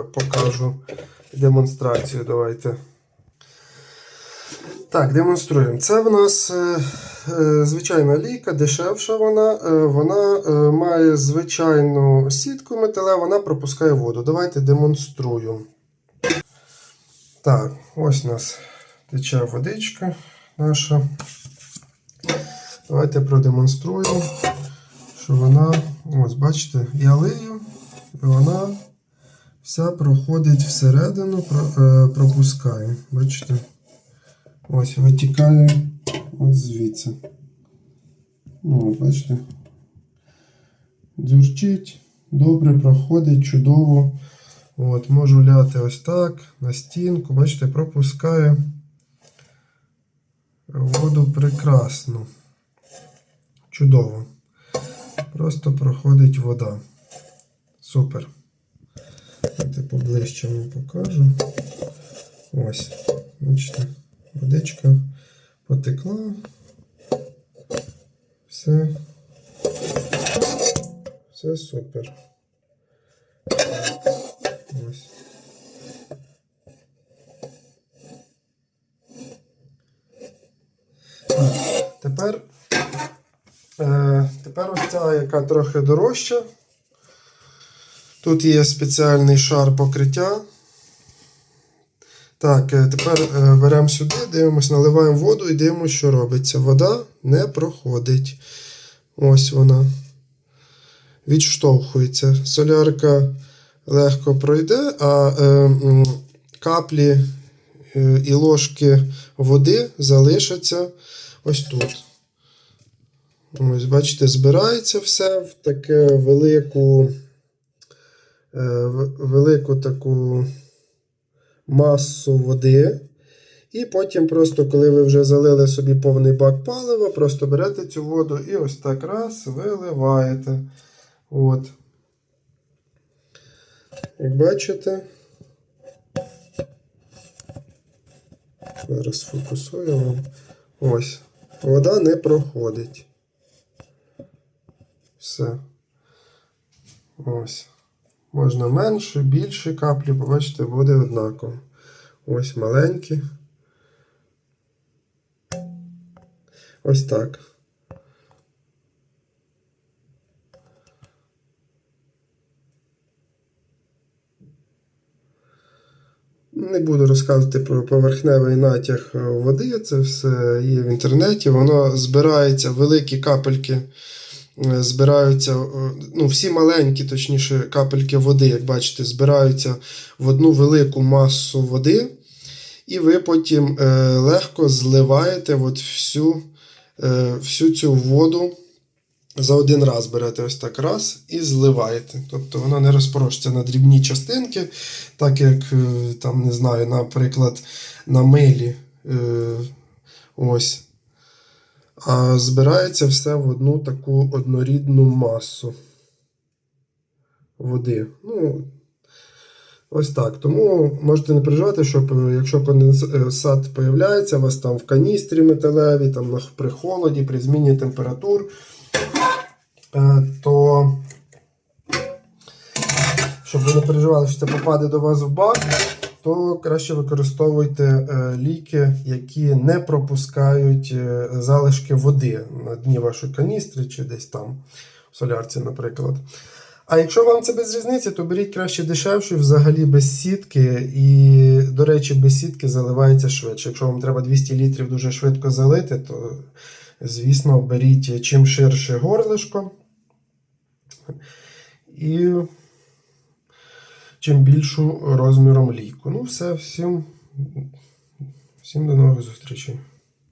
покажу демонстрацію. Давайте. Так, демонструємо. Це в нас е, е, звичайна лійка, дешевша вона. Е, вона має звичайну сітку металеву, вона пропускає воду. Давайте демонструю. Так, ось у нас тече водичка наша. Давайте продемонструю, що вона, ось бачите, я лию, і вона вся проходить всередину, е, пропускає. Бачите? Ось витікає ось звідси. Ну, бачите. Дзюрчить, добре проходить, чудово. От, можу ляти ось так, на стінку, бачите, пропускає воду прекрасно. Чудово. Просто проходить вода. Супер. Давайте поближче вам покажу. Ось. Бачите, водичка потекла. Все. Все супер. Ось. Тепер, е, тепер ось ця, яка трохи дорожча. Тут є спеціальний шар покриття. Так, е, тепер е, беремо сюди, дивимося, наливаємо воду і дивимося, що робиться. Вода не проходить. Ось вона. Відштовхується. Солярка легко пройде, а е, каплі е, і ложки води залишаться ось тут. Ось, бачите, збирається все в таке велику, велику таку масу води. І потім, просто, коли ви вже залили собі повний бак палива, просто берете цю воду і ось так раз виливаєте. От. Як бачите, зараз фокусую вам. Ось. Вода не проходить. Все. Ось. Можна менше, більше каплі, побачите, буде однаково. Ось маленькі. Ось так. Не буду розказувати про поверхневий натяг води, це все є в інтернеті. Воно збирається, великі капельки збираються, е, ну, всі маленькі, точніше, капельки води, як бачите, збираються в одну велику масу води. І ви потім е, легко зливаєте от всю, е, всю цю воду за один раз берете ось так раз і зливаєте. Тобто вона не розпорошиться на дрібні частинки, так як там, не знаю, наприклад, на милі. Ось. А збирається все в одну таку однорідну масу води. Ну, ось так. Тому можете не переживати, щоб е, якщо конденсат з'являється, у вас там в каністрі металевій, там при холоді, при зміні температур, е, то щоб ви не переживали, що це попаде до вас в бак, то краще використовуйте е, ліки, які не пропускають е, залишки води на дні вашої каністри чи десь там в солярці, наприклад. А якщо вам це без різниці, то беріть краще дешевше, взагалі без сітки. І, до речі, без сітки заливається швидше. Якщо вам треба 200 літрів дуже швидко залити, то, звісно, беріть чим ширше горлишко. І чим більшу розміром лійку. Ну, все, всім, всім до нових зустрічей.